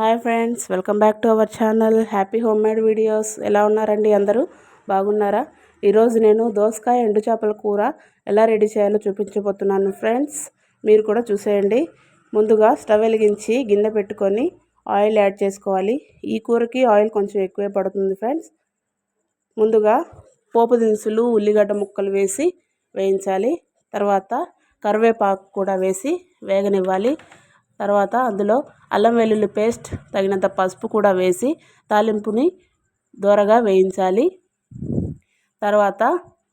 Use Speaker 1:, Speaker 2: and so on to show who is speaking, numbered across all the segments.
Speaker 1: Hi friends welcome back to our channel. Happy home made videos. ఎలా ఉన్నారండి అందరూ? బాగున్నారా? ఈరోజు నేను దోసకాయ ఎండు చేపల కూర ఎలా రెడీ చేయాలో చూపించబోతున్నాను ఫ్రెండ్స్. మీరు కూడా చూసేయండి. ముందుగా స్టవ్ వెలిగించి గిన్నె పెట్టుకొని ఆయిల్ యాడ్ చేసుకోవాలి. ఈ కూరకి ఆయిల్ కొంచెం ఎక్కువే పడుతుంది ఫ్రెండ్స్. ముందుగా పోపు దినుసులు ఉల్లిగడ్డ ముక్కలు వేసి వేయించాలి. తర్వాత కరివేపాకు కూడా వేసి వేగనివ్వాలి. తర్వాత అందులో అల్లం వెల్లుల్లి పేస్ట్ తగినంత పసుపు కూడా వేసి తాలింపుని దోరగా వేయించాలి. తర్వాత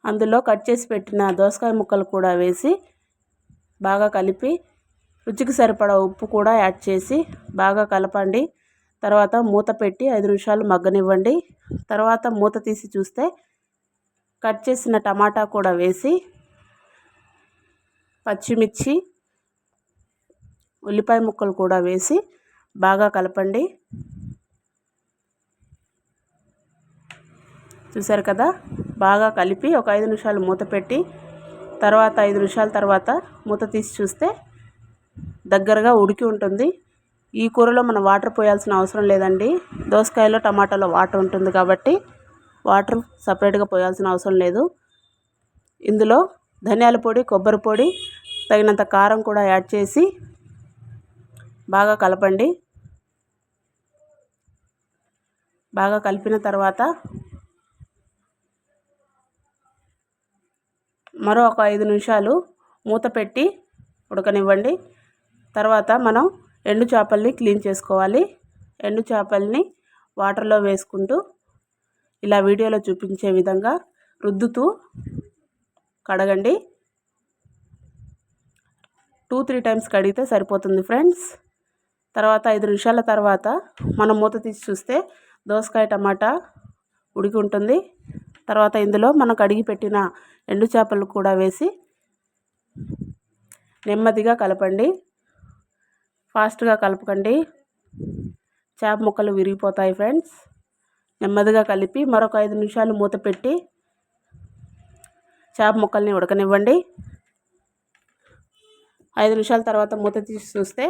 Speaker 1: అందులో కట్ చేసి పెట్టిన దోసకాయ ముక్కలు కూడా వేసి బాగా కలిపి రుచికి సరిపడా ఉప్పు కూడా యాడ్ చేసి బాగా కలపండి. తర్వాత మూత పెట్టి ఐదు నిమిషాలు మగ్గనివ్వండి. తర్వాత మూత తీసి చూస్తే కట్ చేసిన టమాటా కూడా వేసి పచ్చిమిర్చి ఉల్లిపాయ ముక్కలు కూడా వేసి బాగా కలపండి. చూసారు కదా? బాగా కలిపి ఒక ఐదు నిమిషాలు మూత పెట్టి తర్వాత ఐదు నిమిషాల తర్వాత మూత తీసి చూస్తే దగ్గరగా ఉడికి ఉంటుంది. ఈ కూరలో మనం వాటర్ పోయాల్సిన అవసరం లేదండి. దోసకాయలో టమాటాలో వాటర్ ఉంటుంది కాబట్టి వాటర్ సపరేట్గా పోయాల్సిన అవసరం లేదు. ఇందులో ధనియాల పొడి కొబ్బరి పొడి తగినంత కారం కూడా యాడ్ చేసి బాగా కలపండి. బాగా కలిపిన తర్వాత మరో ఒక ఐదు నిమిషాలు మూత పెట్టి ఉడకనివ్వండి. తర్వాత మనం ఎండు చేపల్ని క్లీన్ చేసుకోవాలి. ఎండు చేపల్ని వాటర్లో వేసుకుంటూ ఇలా వీడియోలో చూపించే విధంగా రుద్దుతూ కడగండి. టూ త్రీ టైమ్స్ కడిగితే సరిపోతుంది ఫ్రెండ్స్. తర్వాత ఐదు నిమిషాల తర్వాత మనం మూత తీసి చూస్తే దోసకాయ టమాటా ఉడికి ఉంటుంది. తర్వాత ఇందులో మనం కడిగి పెట్టిన ఎండు చేపలు కూడా వేసి నెమ్మదిగా కలపండి. ఫాస్ట్గా కలపకండి. చేప ముక్కలు విరిగిపోతాయి ఫ్రెండ్స్. నెమ్మదిగా కలిపి మరొక ఐదు నిమిషాలు మూత పెట్టి చేప ముక్కల్ని ఉడకనివ్వండి. ఐదు నిమిషాల తర్వాత మూత తీసి చూస్తే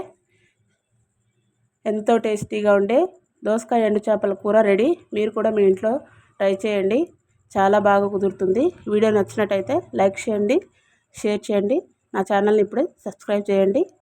Speaker 1: ఎంతో టేస్టీగా ఉండే దోసకాయ ఎండు చేపల కూర రెడీ. మీరు కూడా మీ ఇంట్లో ట్రై చేయండి. చాలా బాగా కుదురుతుంది. వీడియో నచ్చినట్టయితే లైక్ చేయండి షేర్ చేయండి. నా ఛానల్ని ఇప్పుడే సబ్స్క్రైబ్ చేయండి.